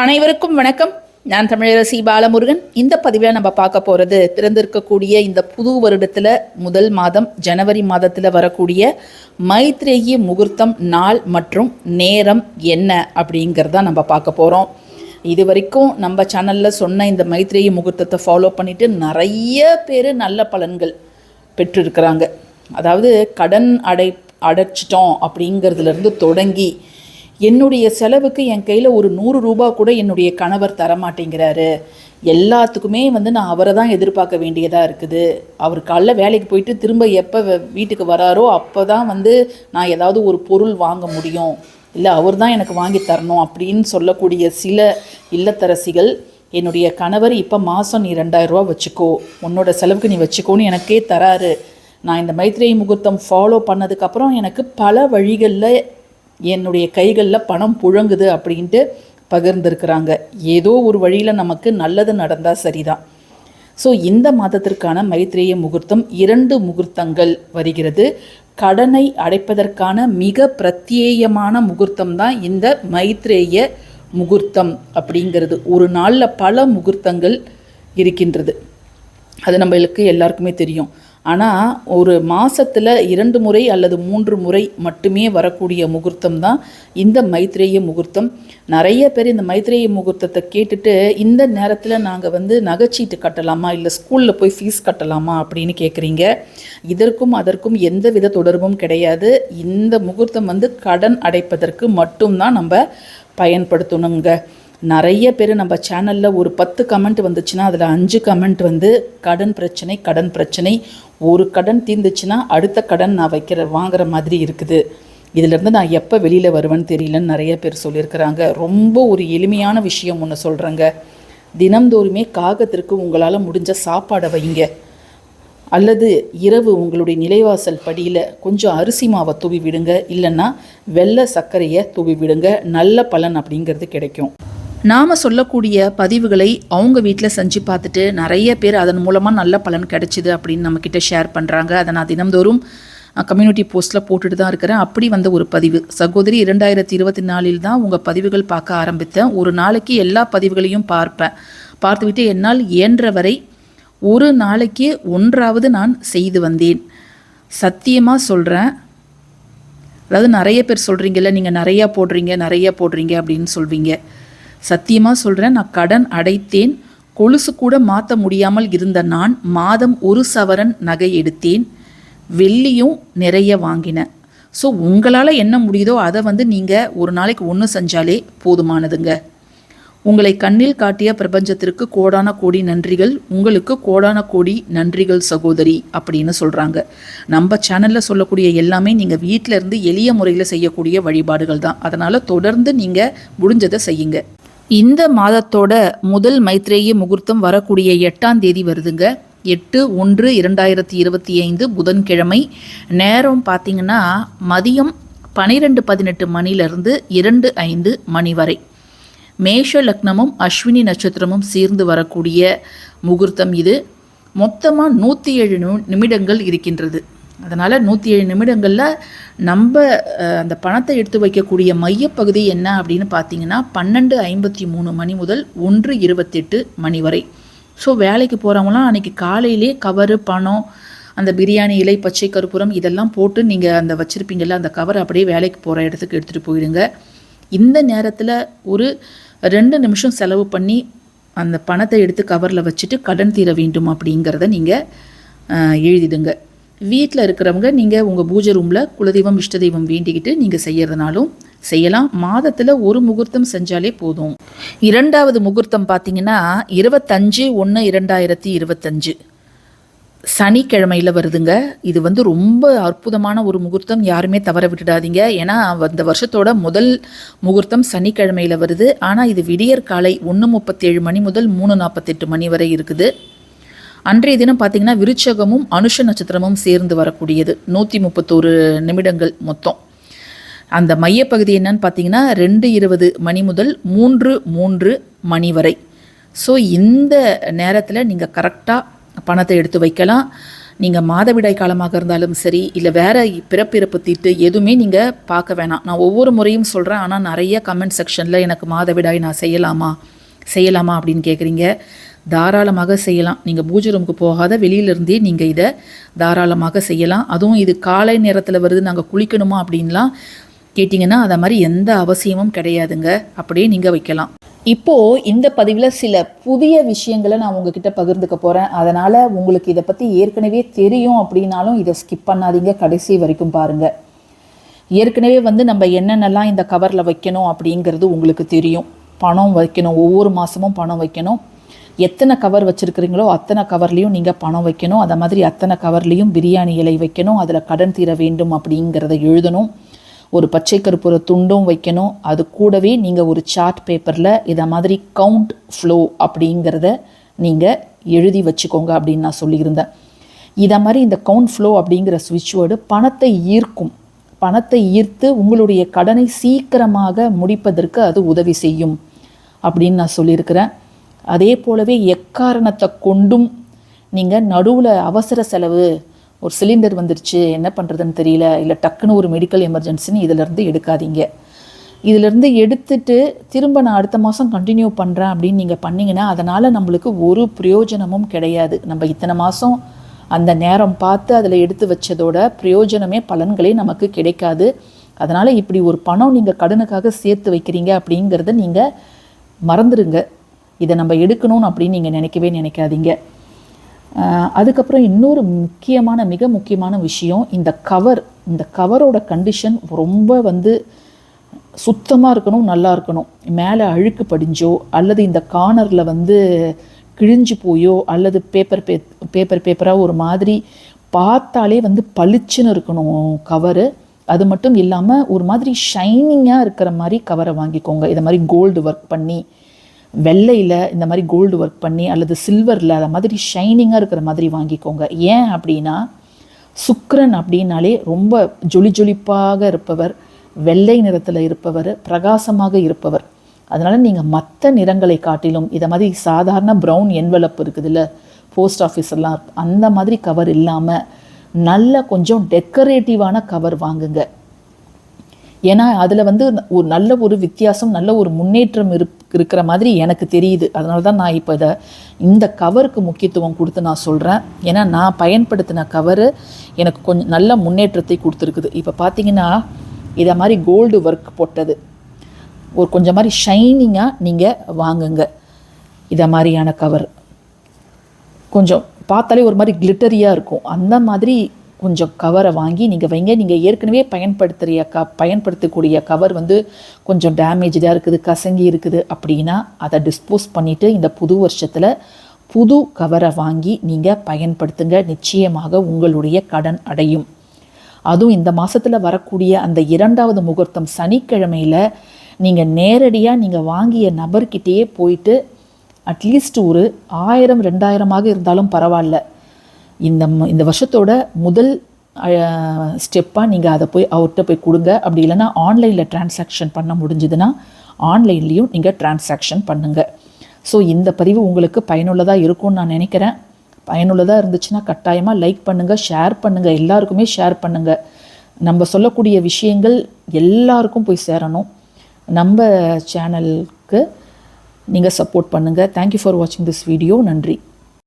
அனைவருக்கும் வணக்கம். நான் தமிழரசி பாலமுருகன். இந்த பதிவில் நம்ம பார்க்க போகிறது பிறந்திருக்கக்கூடிய இந்த புது வருடத்தில் முதல் மாதம் ஜனவரி மாதத்தில் வரக்கூடிய மைத்ரேயி முகூர்த்தம் நாள் மற்றும் நேரம் என்ன அப்படிங்கிறத நம்ம பார்க்க போகிறோம் இது வரைக்கும் நம்ம சேனலில் சொன்ன இந்த மைத்ரேயி முகூர்த்தத்தை ஃபாலோ பண்ணிவிட்டு நிறைய பேர் நல்ல பலன்கள் பெற்றிருக்கிறாங்க. அதாவது கடன் அடை அடைச்சிட்டோம் அப்படிங்கிறதுலேருந்து தொடங்கி என்னுடைய செலவுக்கு என் கையில் ஒரு நூறு ரூபா கூட என்னுடைய கணவர் தரமாட்டேங்கிறாரு. எல்லாத்துக்குமே வந்து நான் அவரை தான் எதிர்பார்க்க வேண்டியதாக இருக்குது. அவர் காலைல வேலைக்கு போயிட்டு திரும்ப எப்போ வீட்டுக்கு வராரோ அப்போ தான் வந்து நான் ஏதாவது ஒரு பொருள் வாங்க முடியும். இல்லை அவர் தான் எனக்கு வாங்கி தரணும் அப்படின்னு சொல்லக்கூடிய சில இல்லத்தரசிகள் என்னுடைய கணவர் இப்போ மாதம் நீ ரெண்டாயிரரூவா வச்சுக்கோ. உன்னோட செலவுக்கு நீ வச்சுக்கோன்னு எனக்கே தராரு. நான் இந்த மைத்ரேயி முகூர்த்தம் ஃபாலோ பண்ணதுக்கப்புறம் எனக்கு பல வழிகளில் என்னுடைய கைகளில் பணம் புழங்குது அப்படின்ட்டு பகிர்ந்திருக்கிறாங்க. ஏதோ ஒரு வழியில் நமக்கு நல்லது நடந்தால் சரிதான். ஸோ இந்த மாதத்திற்கான மைத்ரேய முகூர்த்தம் இரண்டு முகூர்த்தங்கள் வருகிறது. கடனை அடைப்பதற்கான மிக பிரத்யேயமான முகூர்த்தம் தான் இந்த மைத்ரேய முகூர்த்தம் அப்படிங்கிறது. ஒரு நாளில் பல முகூர்த்தங்கள் இருக்கின்றது. அது நம்மளுக்கு எல்லாருக்குமே தெரியும். ஆனால் ஒரு மாதத்தில் இரண்டு முறை அல்லது மூன்று முறை மட்டுமே வரக்கூடிய முகூர்த்தம் தான் இந்த மைத்ரேய முகூர்த்தம். நிறைய பேர் இந்த மைத்ரேய முகூர்த்தத்தை கேட்டுட்டு இந்த நேரத்தில் நாங்கள் வந்து நகைச்சீட்டு கட்டலாமா? இல்லை ஸ்கூலில் போய் ஃபீஸ் கட்டலாமா? அப்படின்னு கேட்குறீங்க இதற்கும் அதற்கும் எந்த வித தொடர்பும் கிடையாது. இந்த முகூர்த்தம் வந்து கடன் அடைப்பதற்கு மட்டும்தான் நம்ம பயன்படுத்தணுங்க. நிறைய பேர் நம்ம சேனலில் ஒரு பத்து கமெண்ட் வந்துச்சுன்னா அதில் அஞ்சு கமெண்ட் வந்து கடன் பிரச்சனை கடன் பிரச்சனை. ஒரு கடன் தீர்ந்துச்சுன்னா அடுத்த கடன் நான் வைக்கிற வாங்குற மாதிரி இருக்குது. இதிலேருந்து நான் எப்போ வெளியில் வருவேன்னு தெரியலன்னு நிறைய பேர் சொல்லியிருக்கிறாங்க. ரொம்ப ஒரு எளிமையான விஷயம் ஒன்று சொல்கிறேங்க தினம்தோறுமே காகத்திற்கு உங்களால் முடிஞ்ச சாப்பாடை வைங்க. அல்லது இரவு உங்களுடைய நிலைவாசல் படியில் கொஞ்சம் அரிசி மாவை தூவி விடுங்க. இல்லைன்னா வெள்ளை சர்க்கரையை தூவி விடுங்க. நல்ல பலன் அப்படிங்கிறது கிடைக்கும். நாம் சொல்லக்கூடிய பதிவுகளை அவங்க வீட்டில் செஞ்சு பார்த்துட்டு நிறைய பேர் அதன் மூலமாக நல்ல பலன் கிடைச்சிது அப்படின்னு நம்மக்கிட்ட ஷேர் பண்ணுறாங்க அதை நான் தினம்தோறும் கம்யூனிட்டி போஸ்ட்டில் போட்டுட்டு தான் இருக்கிறேன். அப்படி வந்த ஒரு பதிவு. சகோதரி இரண்டாயிரத்தி இருபத்தி நாலில் தான் உங்கள் பதிவுகள் பார்க்க ஆரம்பித்தேன். ஒரு நாளைக்கு எல்லா பதிவுகளையும் பார்ப்பேன். பார்த்துவிட்டு என்னால் இயன்ற வரை ஒரு நாளைக்கு ஒன்றாவது நான் செய்து வந்தேன். சத்தியமாக சொல்கிறேன் அதாவது நிறைய பேர் சொல்கிறீங்கல்ல நீங்கள் நிறையா போடுறீங்க நிறையா போடுறீங்க அப்படின்னு சொல்வீங்க. சத்தியமாக சொல்கிறேன் நான் கடன் அடைத்தேன் கொலுசு கூட மாற்ற முடியாமல் இருந்த நான் மாதம் ஒரு சவரன் நகை எடுத்தேன் வெள்ளியும் நிறைய வாங்கினேன் ஸோ உங்களால் என்ன முடியுதோ அதை வந்து நீங்கள் ஒரு நாளைக்கு ஒன்று செஞ்சாலே போதுமானதுங்க. உங்களை கண்ணில் காட்டிய பிரபஞ்சத்திற்கு கோடான கோடி நன்றிகள் உங்களுக்கு கோடான கோடி நன்றிகள் சகோதரி அப்படின்னு சொல்கிறாங்க நம்ம சேனலில் சொல்லக்கூடிய எல்லாமே நீங்கள் வீட்டில் இருந்து எளிய முறையில் செய்யக்கூடிய வழிபாடுகள் தான். அதனால் தொடர்ந்து நீங்கள் முடிஞ்சதை செய்யுங்க. இந்த மாதத்தோட முதல் மைத்ரேய முகூர்த்தம் வரக்கூடிய எட்டாம் தேதி வருதுங்க. எட்டு ஒன்று இரண்டாயிரத்தி இருபத்தி ஐந்து புதன்கிழமை. நேரம் பார்த்தீங்கன்னா மதியம் பனிரெண்டு பதினெட்டு மணிலிருந்து இரண்டு ஐந்து மணி வரை. மேஷ லக்னமும் அஸ்வினி நட்சத்திரமும் சேர்ந்து வரக்கூடிய முகூர்த்தம் இது. மொத்தமாக நூற்றி ஏழு நிமிடங்கள் இருக்கின்றது. அதனால் நூற்றி ஏழு நிமிடங்களில் நம்ம அந்த பணத்தை எடுத்து வைக்கக்கூடிய மையப்பகுதி என்ன அப்படின்னு பார்த்தீங்கன்னா பன்னெண்டு ஐம்பத்தி மூணு மணி முதல் ஒன்று இருபத்தெட்டு மணி வரை. ஸோ வேலைக்கு போகிறவங்களாம் அன்றைக்கி காலையிலே கவரு பணம் அந்த பிரியாணி இலை பச்சை கருப்புரம் இதெல்லாம் போட்டு நீங்கள் அந்த வச்சுருப்பீங்கள்ல அந்த கவர் அப்படியே வேலைக்கு போகிற இடத்துக்கு எடுத்துகிட்டு போயிடுங்க. இந்த நேரத்தில் ஒரு ரெண்டு நிமிஷம் செலவு பண்ணி அந்த பணத்தை எடுத்து கவரில் வச்சுட்டு கடன் தீர வேண்டும் அப்படிங்கிறத நீங்கள் எழுதிடுங்க. வீட்டில் இருக்கிறவங்க நீங்கள் உங்கள் பூஜை ரூமில் குலதெய்வம் இஷ்ட தெய்வம் வேண்டிக்கிட்டு நீங்கள் செய்யறதுனாலும் செய்யலாம். மாதத்தில் ஒரு முகூர்த்தம் செஞ்சாலே போதும். இரண்டாவது முகூர்த்தம் பார்த்தீங்கன்னா இருபத்தஞ்சு ஒன்று இரண்டாயிரத்தி இருபத்தஞ்சு. சனிக்கிழமையில் வருதுங்க. இது வந்து ரொம்ப அற்புதமான ஒரு முகூர்த்தம். யாருமே தவற விட்டுடாதீங்க. ஏன்னா அந்த வருஷத்தோட முதல் முகூர்த்தம் சனிக்கிழமையில் வருது. ஆனால் இது விடியற் காலை ஒன்று முப்பத்தேழு மணி முதல் மூணு நாற்பத்தெட்டு மணி வரை இருக்குது. அன்றைய தினம் பார்த்தீங்கன்னா விருச்சகமும் அனுஷ நட்சத்திரமும் சேர்ந்து வரக்கூடியது. நூற்றி முப்பத்தோரு நிமிடங்கள் மொத்தம். அந்த மையப்பகுதி என்னன்னு பார்த்தீங்கன்னா ரெண்டு இருபது மணி முதல் மூன்று மூன்று மணி வரை. ஸோ இந்த நேரத்தில் நீங்கள் கரெக்டாக பணத்தை எடுத்து வைக்கலாம். நீங்கள் மாதவிடாய் காலமாக இருந்தாலும் சரி இல்லை வேறு பிறப்பிறப்பு தீட்டு எதுவுமே நீங்கள் பார்க்க வேணாம். நான் ஒவ்வொரு முறையும் சொல்கிறேன் ஆனால் நிறைய கமெண்ட் செக்ஷனில் எனக்கு மாதவிடாய் நான் செய்யலாமா? செய்யலாமா அப்படின்னு கேட்குறீங்க தாராளமாக செய்யலாம். நீங்கள் பூஜை ரூமுக்கு போகாத வெளியிலேருந்தே நீங்கள் இதை தாராளமாக செய்யலாம். அதுவும் இது காலை நேரத்தில் வருது நாங்கள் குளிக்கணுமா அப்படின்லாம் கேட்டிங்கன்னா அதை மாதிரி எந்த அவசியமும் கிடையாதுங்க. அப்படியே நீங்கள் வைக்கலாம். இப்போது இந்த பதிவில் சில புதிய விஷயங்களை நான் உங்ககிட்ட பகிர்ந்துக்க போகிறேன் அதனால் உங்களுக்கு இதை பற்றி ஏற்கனவே தெரியும் அப்படின்னாலும் இதை ஸ்கிப் பண்ணாதீங்க. கடைசி வரைக்கும் பாருங்கள் ஏற்கனவே வந்து நம்ம என்னென்னலாம் இந்த கவரில் வைக்கணும் அப்படிங்கிறது உங்களுக்கு தெரியும். பணம் வைக்கணும் ஒவ்வொரு மாதமும் பணம் வைக்கணும். எத்தனை கவர் வச்சுருக்கிறீங்களோ அத்தனை கவர்லேயும் நீங்கள் பணம் வைக்கணும். அதை மாதிரி அத்தனை கவர்லேயும் பிரியாணி இலை வைக்கணும். அதில் கடன் தீர வேண்டும் அப்படிங்கிறத எழுதணும். ஒரு பச்சை கருப்புற துண்டும் வைக்கணும். அது கூடவே நீங்கள் ஒரு சார்ட் பேப்பரில் இதை மாதிரி கவுண்ட் ஃப்ளோ அப்படிங்கிறத நீங்கள் எழுதி வச்சுக்கோங்க அப்படின்னு நான் சொல்லியிருந்தேன். இதை மாதிரி இந்த கவுண்ட் ஃப்ளோ அப்படிங்கிற சுவிட்ச் வேர்டு பணத்தை ஈர்க்கும். பணத்தை ஈர்த்து உங்களுடைய கடனை சீக்கிரமாக முடிப்பதற்கு அது உதவி செய்யும் அப்படின்னு நான் சொல்லியிருக்கிறேன். அதே போலவே எக்காரணத்தை கொண்டும் நீங்கள் நடுவில் அவசர செலவு ஒரு சிலிண்டர் வந்துருச்சு என்ன பண்ணுறதுன்னு தெரியல இல்லை டக்குன்னு ஒரு மெடிக்கல் எமர்ஜென்சின்னு இதிலேருந்து எடுக்காதீங்க. இதிலேருந்து எடுத்துட்டு திரும்ப நான் அடுத்த மாதம் கண்டினியூ பண்ணுறேன் அப்படின்னு நீங்கள் பண்ணிங்கன்னா அதனால் நம்மளுக்கு ஒரு பிரயோஜனமும் கிடையாது. நம்ம இத்தனை மாதம் அந்த நேரம் பார்த்து அதில் எடுத்து வச்சதோட பிரயோஜனமே பலன்களே நமக்கு கிடைக்காது. அதனால் இப்படி ஒரு பணம் நீங்கள் கடனுக்காக சேர்த்து வைக்கிறீங்க அப்படிங்கிறத நீங்கள் மறந்துடுங்க இதை நம்ம எடுக்கணும்னு அப்படின்னு நீங்கள் நினைக்கவே நினைக்காதீங்க. அதுக்கப்புறம் இன்னொரு முக்கியமான மிக முக்கியமான விஷயம் இந்த கவர் இந்த கவரோட கண்டிஷன் ரொம்ப வந்து சுத்தமாக இருக்கணும் நல்லா இருக்கணும். மேலே அழுக்கு படிஞ்சோ அல்லது இந்த கார்னரில் வந்து கிழிஞ்சு போயோ அல்லது பேப்பர் பே பேப்பர் பேப்பராக ஒரு மாதிரி பார்த்தாலே வந்து பளிச்சுன்னு இருக்கணும் கவரு அது மட்டும் இல்லாமல் ஒரு மாதிரி ஷைனிங்காக இருக்கிற மாதிரி கவரை வாங்கிக்கோங்க. இதை மாதிரி கோல்டு ஒர்க் பண்ணி வெள்ளையில் இந்த மாதிரி கோல்டு ஒர்க் பண்ணி அல்லது சில்வரில் அதை மாதிரி ஷைனிங்காக இருக்கிற மாதிரி வாங்கிக்கோங்க. ஏன் அப்படின்னா சுக்கரன் அப்படின்னாலே ரொம்ப ஜொலி ஜொலிப்பாக இருப்பவர் வெள்ளை நிறத்தில் இருப்பவர் பிரகாசமாக இருப்பவர். அதனால் நீங்கள் மற்ற நிறங்களை காட்டிலும் இதை மாதிரி சாதாரண ப்ரௌன் என்வலப் இருக்குதுல்ல போஸ்ட் ஆஃபீஸ் எல்லாம் அந்த மாதிரி கவர் இல்லாமல் நல்ல கொஞ்சம் டெக்கரேட்டிவான கவர் வாங்குங்க. ஏன்னா அதில் வந்து ஒரு நல்ல ஒரு வித்தியாசம் நல்ல ஒரு முன்னேற்றம் இருப் இருக்கிற மாதிரி எனக்கு தெரியுது. அதனால தான் நான் இப்போ இதை இந்த கவருக்கு முக்கியத்துவம் கொடுத்து நான் சொல்கிறேன் ஏன்னா நான் பயன்படுத்தின கவரு எனக்கு கொஞ்சம் நல்ல முன்னேற்றத்தை கொடுத்துருக்குது. இப்போ பார்த்தீங்கன்னா இதை மாதிரி கோல்டு ஒர்க் போட்டது. ஒரு கொஞ்சம் மாதிரி ஷைனிங்காக நீங்கள் வாங்குங்க. இதை மாதிரியான கவர். கொஞ்சம் பார்த்தாலே ஒரு மாதிரி கிளிட்டரியாக இருக்கும். அந்த மாதிரி கொஞ்சம் கவரை வாங்கி நீங்கள் வைங்க. நீங்கள் ஏற்கனவே பயன்படுத்துகிற க பயன்படுத்தக்கூடிய கவர் வந்து கொஞ்சம் டேமேஜாக இருக்குது கசங்கி இருக்குது அப்படின்னா அதை டிஸ்போஸ் பண்ணிவிட்டு இந்த புது வருஷத்தில் புது கவரை வாங்கி நீங்கள் பயன்படுத்துங்க. நிச்சயமாக உங்களுடைய கடன் அடையும். அதுவும் இந்த மாதத்தில் வரக்கூடிய அந்த இரண்டாவது முகூர்த்தம் சனிக்கிழமையில் நீங்கள் நேரடியாக நீங்கள் வாங்கிய நபர்கிட்டேயே போயிட்டு அட்லீஸ்ட் ஒரு ஆயிரம் ரெண்டாயிரமாக இருந்தாலும் பரவாயில்ல. இந்த ம- இந்த வருஷத்தோட முதல் ஸ்டெப்பாக நீங்கள் அதை போய் அவர்கிட்ட போய் கொடுங்க. அப்படி இல்லைன்னா ஆன்லைனில் டிரான்சாக்ஷன் பண்ண முடிஞ்சதுன்னா ஆன்லைன்லேயும் நீங்கள் டிரான்சாக்ஷன் பண்ணுங்கள் ஸோ இந்த பதிவு உங்களுக்கு பயனுள்ளதாக இருக்கும்னு நான் நினைக்கிறேன். பயனுள்ளதாக இருந்துச்சுன்னா கட்டாயமாக லைக் பண்ணுங்கள் ஷேர் பண்ணுங்கள் எல்லாருக்குமே ஷேர் பண்ணுங்கள் நம்ம சொல்லக்கூடிய விஷயங்கள் எல்லாருக்கும் போய் சேரணும். நம்ம சேனலுக்கு நீங்கள் சப்போர்ட் பண்ணுங்கள் தேங்க்யூ ஃபார் வாட்சிங் திஸ் வீடியோ நன்றி.